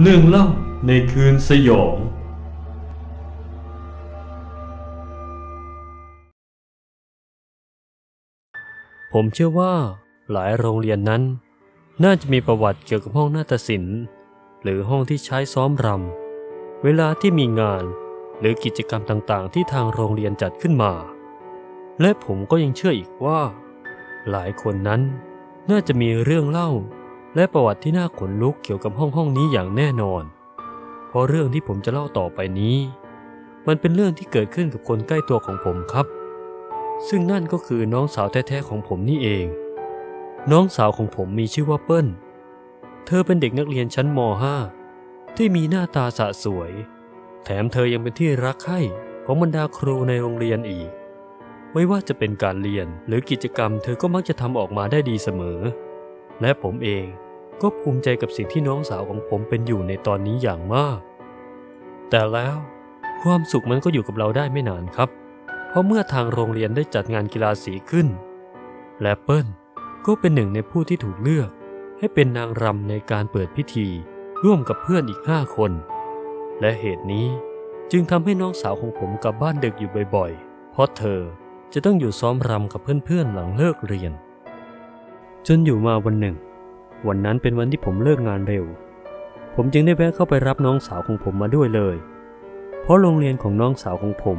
เรื่องเล่าในคืนสยอง ผมเชื่อว่าหลายโรงเรียนนั้น น่าจะมีประวัติเกี่ยวกับห้องนาฏศิลป์หรือห้องที่ใช้ซ้อมรำ เวลาที่มีงานหรือกิจกรรมต่างๆ ที่ทางโรงเรียนจัดขึ้นมา และผมก็ยังเชื่ออีกว่า หลายคนนั้นน่าจะมีเรื่องเล่า และประวัติที่น่าขนลุกเกี่ยวกับห้องห้องนี้อย่างแน่นอน เพราะเรื่องที่ผมจะเล่าต่อไปนี้ มันเป็นเรื่องที่เกิดขึ้นกับคนใกล้ตัวของผมครับ ซึ่งนั่นก็คือน้องสาวแท้ๆของผมนี่เอง น้องสาวของผมมีชื่อว่าเปิ้ล เธอเป็นเด็กนักเรียนชั้นม .5 ที่มีหน้าตาสะสวย แถมเธอยังเป็นที่รักใคร่ของบรรดาครูในโรงเรียนอีก ไม่ว่าจะเป็นการเรียนหรือกิจกรรม เธอก็มักจะทำออกมาได้ดีเสมอ และผมเองก็ภูมิใจกับสิ่งที่น้องสาวของผมเป็นอยู่ในตอนนี้อย่างมาก แต่แล้วความสุขมันก็อยู่กับเราได้ไม่นานครับ เพราะเมื่อทางโรงเรียนได้จัดงานกีฬาสีขึ้น และเปิ้ลก็เป็นหนึ่งในผู้ที่ถูกเลือก ให้เป็นนางรำในการเปิดพิธี ร่วมกับเพื่อนอีกห้าคน และเหตุนี้จึงทำให้น้องสาวของผมกลับบ้านดึกอยู่บ่อยๆ เพราะเธอจะต้องอยู่ซ้อมรำกับเพื่อนๆหลังเลิกเรียน จนอยู่มาวันหนึ่ง วันนั้นเป็นวันที่ผมเลิกงานเร็ว ผมจึงได้แวะเข้าไปรับน้องสาวของผมมาด้วยเลย เพราะโรงเรียนของน้องสาวของผม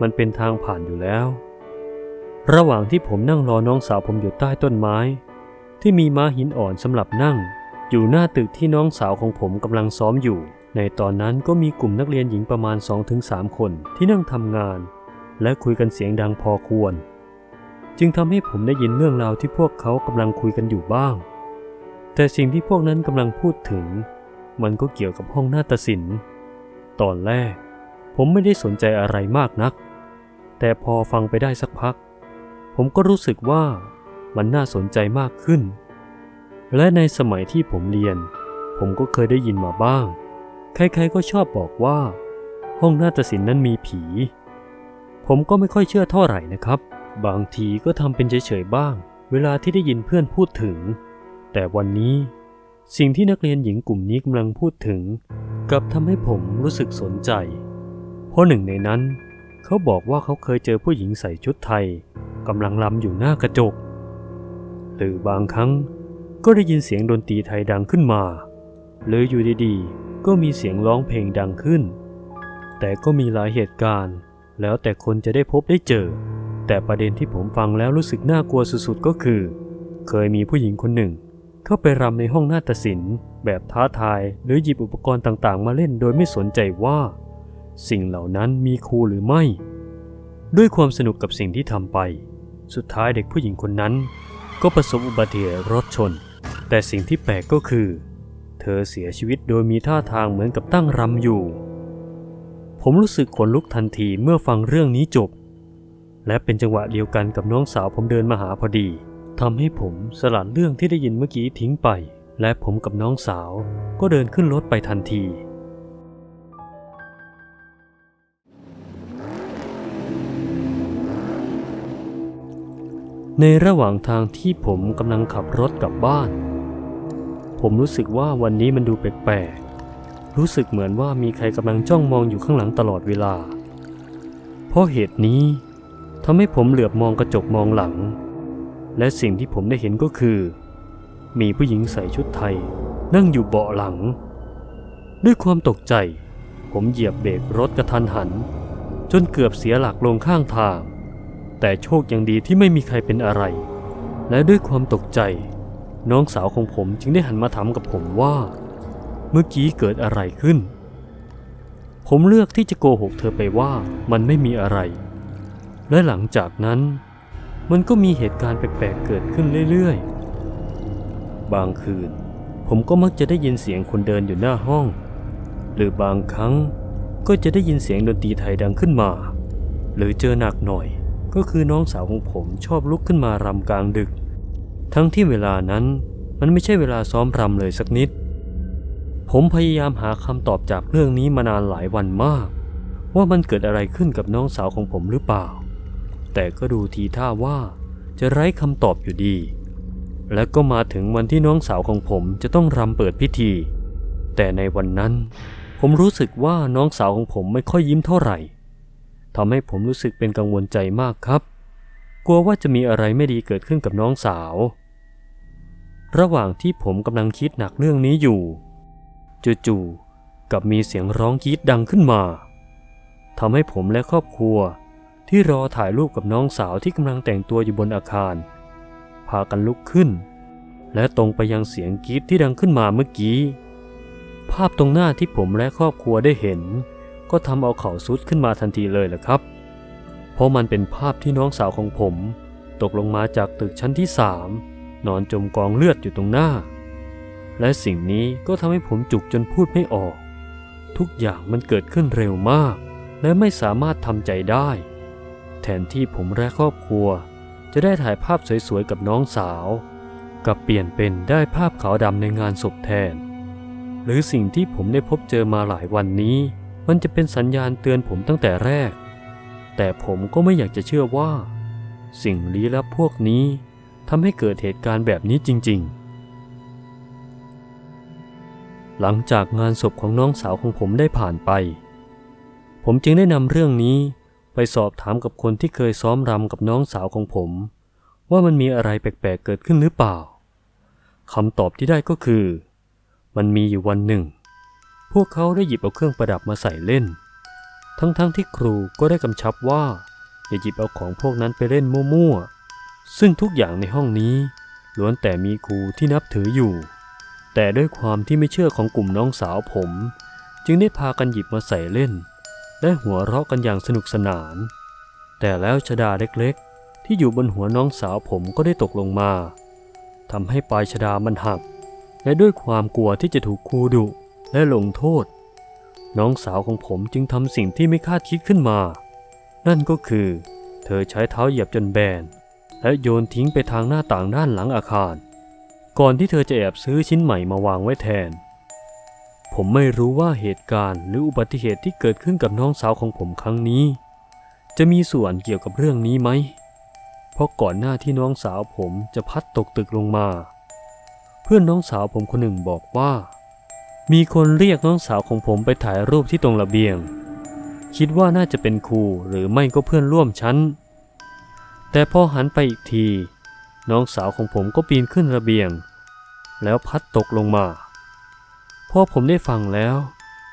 มันเป็นทางผ่านอยู่แล้ว ระหว่างที่ผมนั่งรอน้องสาวผมอยู่ใต้ต้นไม้ ที่มีม้าหินอ่อนสำหรับนั่ง อยู่หน้าตึกที่น้องสาวของผมกำลังซ้อมอยู่ ในตอนนั้นก็มีกลุ่มนักเรียนหญิงประมาณ 2-3 คนที่นั่งทำงาน และคุยกันเสียงดังพอควร จึงทำให้ผมได้ยินเรื่องราวที่พวกเขากำลังคุยกันอยู่บ้าง แต่สิ่งที่พวกนั้นกำลังพูดถึง มันก็เกี่ยวกับห้องนาฏศิลป์ ตอนแรก ผมไม่ได้สนใจอะไรมากนัก แต่พอฟังไปได้สักพัก ผมก็รู้สึกว่ามันน่าสนใจมากขึ้น และในสมัยที่ผมเรียน ผมก็เคยได้ยินมาบ้าง ใครๆก็ชอบบอกว่า ห้องนาฏศิลป์นั้นมีผี ผมก็ไม่ค่อยเชื่อเท่าไหร่นะครับ บางทีก็ทำเป็นเฉยๆบ้าง เวลาที่ได้ยินเพื่อนพูดถึง แต่วันนี้สิ่งที่นักเรียนหญิงกลุ่มนี้กำลังพูดถึงกลับทำให้ผมรู้สึกสนใจ เพราะหนึ่งในนั้น เขาบอกว่าเขาเคยเจอผู้หญิงใส่ชุดไทยกำลังลำอยู่หน้ากระจก หรือบางครั้งก็ได้ยินเสียงดนตรีไทยดังขึ้นมา หรืออยู่ดีๆ ก็มีเสียงร้องเพลงดังขึ้น แต่ก็มีหลายเหตุการณ์ แล้วแต่คนจะได้พบได้เจอ แต่ประเด็นที่ผมฟังแล้วรู้สึกน่ากลัวสุดๆก็คือ เคยมีผู้หญิงคนหนึ่ง เข้าไปรำในห้องนาฏศิลป์ แบบท้าทายหรือหยิบอุปกรณ์ต่างๆ มาเล่นโดยไม่สนใจว่า สิ่งเหล่านั้นมีครูหรือไม่ ด้วยความสนุกกับสิ่งที่ทำไป สุดท้ายเด็กผู้หญิงคนนั้น ก็ประสบอุบัติเหตุรถชน แต่สิ่งที่แปลกก็คือ เธอเสียชีวิตโดยมีท่าทางเหมือนกับตั้งรำอยู่ ผมรู้สึกขนลุกทันทีเมื่อฟังเรื่องนี้จบ และเป็นจังหวะเดียวกันกับน้องสาวผมเดินมาหาพอดีทำให้ผมสลัดเรื่องที่ได้ยินเมื่อกี้ทิ้งไป และผมกับน้องสาวก็เดินขึ้นรถไปทันที ในระหว่างทางที่ผมกำลังขับรถกลับบ้าน ผมรู้สึกว่าวันนี้มันดูแปลกๆ รู้สึกเหมือนว่ามีใครกำลังจ้องมองอยู่ข้างหลังตลอดเวลา เพราะเหตุนี้ ทำให้ผมเหลือบมองกระจกมองหลัง และสิ่งที่ผมได้เห็นก็คือ มีผู้หญิงใส่ชุดไทย นั่งอยู่เบาะหลัง ด้วยความตกใจ ผมเหยียบเบรกรถกระทันหัน จนเกือบเสียหลักลงข้างทาง แต่โชคยังดีที่ไม่มีใครเป็นอะไร และด้วยความตกใจ น้องสาวของผมจึงได้หันมาถามกับผมว่า เมื่อกี้เกิดอะไรขึ้น ผมเลือกที่จะโกหกเธอไปว่ามันไม่มีอะไร และหลังจากนั้น มันก็มีเหตุการณ์แปลกๆเกิดขึ้นเรื่อยๆ บางคืน ผมก็มักจะได้ยินเสียงคนเดินอยู่หน้าห้อง หรือบางครั้งก็จะได้ยินเสียงดนตรีไทยดังขึ้นมา หรือเจอหนักหน่อย ก็คือน้องสาวของผมชอบลุกขึ้นมารำกลางดึก ทั้งที่เวลานั้นมันไม่ใช่เวลาซ้อมรำเลยสักนิด ผมพยายามหาคำตอบจากเรื่องนี้มานานหลายวันมาก ว่ามันเกิดอะไรขึ้นกับน้องสาวของผมหรือเปล่า แต่ก็ดูทีท่าว่าจะไร้คำตอบอยู่ดี และก็มาถึงวันที่น้องสาวของผมจะต้องรำเปิดพิธี แต่ในวันนั้น ผมรู้สึกว่าน้องสาวของผมไม่ค่อยยิ้มเท่าไหร่ทำให้ผมรู้สึกเป็นกังวลใจมากครับ กลัวว่าจะมีอะไรไม่ดีเกิดขึ้นกับน้องสาว ระหว่างที่ผมกำลังคิดหนักเรื่องนี้อยู่จู่ๆกับมีเสียงร้องกรีดดังขึ้นมาทำให้ผมและครอบครัว ที่รอถ่ายรูปกับน้องสาวที่กำลังแต่งตัวอยู่บนอาคาร พากันลุกขึ้น และตรงไปยังเสียงกรีดที่ดังขึ้นมาเมื่อกี้ ภาพตรงหน้าที่ผมและครอบครัวได้เห็น ก็ทำเอาเขาสุดขึ้นมาทันทีเลยแหละครับ เพราะมันเป็นภาพที่น้องสาวของผม ตกลงมาจากตึกชั้นที่สามนอนจมกองเลือดอยู่ตรงหน้า และสิ่งนี้ก็ทำให้ผมจุกจนพูดไม่ออก ทุกอย่างมันเกิดขึ้นเร็วมาก และไม่สามารถทำใจได้ แทนที่ผมและครอบครัว จะได้ถ่ายภาพสวยๆกับน้องสาวกับเปลี่ยนเป็นได้ภาพขาวดำในงานศพแทน หรือสิ่งที่ผมได้พบเจอมาหลายวันนี้ มันจะเป็นสัญญาณเตือนผมตั้งแต่แรก แต่ผมก็ไม่อยากจะเชื่อว่า สิ่งลี้ลับพวกนี้ทำให้เกิดเหตุการณ์แบบนี้จริง ๆ หลังจากงานศพของน้องสาวของผมได้ผ่านไป ผมจึงได้นำเรื่องนี้ ไปสอบถามกับคนที่เคยซ้อมรำกับน้องสาวของผม ว่ามันมีอะไรแปลกๆเกิดขึ้นหรือเปล่าคำตอบที่ได้ก็คือ มันมีอยู่วันหนึ่ง พวกเขาได้หยิบเอาเครื่องประดับมาใส่เล่น ทั้งๆทที่ครูก็ได้กำชับว่า อย่าหยิบเอาของพวกนั้นไปเล่นมั่วๆซึ่งทุกอย่างในห้องนี้ ล้วนแต่มีครูที่นับถืออยู่ แต่ด้วยความที่ไม่เชื่อของกลุ่มน้องสาวผม จึงได้พากันหยิบมาใส่เล่น และหัวเราะกันอย่างสนุกสนาน แต่แล้วชดาเล็กๆ ที่อยู่บนหัวน้องสาวผมก็ได้ตกลงมาทำให้ปลายชดามันหัก และด้วยความกลัวที่จะถูกครูดุและลงโทษ น้องสาวของผมจึงทำสิ่งที่ไม่คาดคิดขึ้นมา นั่นก็คือ เธอใช้เท้าเหยียบจนแบน และโยนทิ้งไปทางหน้าต่างด้านหลังอาคาร ก่อนที่เธอจะแอบซื้อชิ้นใหม่มาวางไว้แทน ผมไม่รู้ว่าเหตุการณ์หรืออุบัติเหตุที่เกิดขึ้นกับน้องสาวของผมครั้งนี้ จะมีส่วนเกี่ยวกับเรื่องนี้ไหม เพราะก่อนหน้าที่น้องสาวผมจะพัดตกตึกลงมา เพื่อนน้องสาวผมคนหนึ่งบอกว่า มีคนเรียกน้องสาวของผมไปถ่ายรูปที่ตรงระเบียง คิดว่าน่าจะเป็นครูหรือไม่ก็เพื่อนร่วมชั้น แต่พอหันไปอีกที น้องสาวของผมก็ปีนขึ้นระเบียง แล้วพัดตกลงมา พอผมได้ฟังแล้ว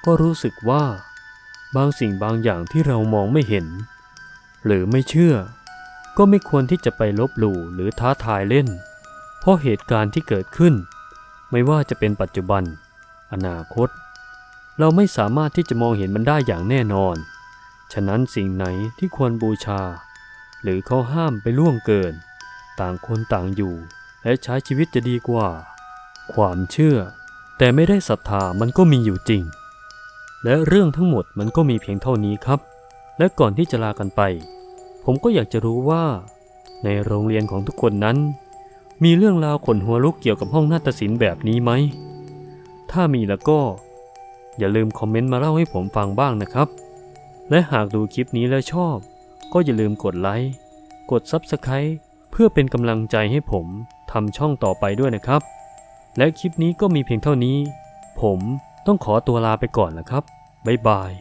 ก็รู้สึกว่า บางสิ่งบางอย่างที่เรามองไม่เห็น หรือไม่เชื่อ ก็ไม่ควรที่จะไปลบหลู่หรือท้าทายเล่น เพราะเหตุการณ์ที่เกิดขึ้น ไม่ว่าจะเป็นปัจจุบัน อนาคต เราไม่สามารถที่จะมองเห็นมันได้อย่างแน่นอน ฉะนั้นสิ่งไหนที่ควรบูชา หรือเขาห้ามไปล่วงเกิน ต่างคนต่างอยู่ และใช้ชีวิตจะดีกว่า ความเชื่อ แต่ไม่ได้ศรัทธามันก็มีอยู่จริง และเรื่องทั้งหมดมันก็มีเพียงเท่านี้ครับ และก่อนที่จะลากันไป ผมก็อยากจะรู้ว่า ในโรงเรียนของทุกคนนั้น มีเรื่องราวขนหัวลุกเกี่ยวกับห้องนาฏศิลป์แบบนี้ไหม ถ้ามีแล้วก็ อย่าลืมคอมเมนต์มาเล่าให้ผมฟังบ้างนะครับ และหากดูคลิปนี้แล้วชอบ ก็อย่าลืมกดไลค์กด Subscribe เพื่อเป็นกำลังใจให้ผมทำช่องต่อไปด้วยนะครับ และคลิปนี้ก็มีเพียงเท่านี้ ผมต้องขอตัวลาไปก่อนนะครับ บ๊ายบาย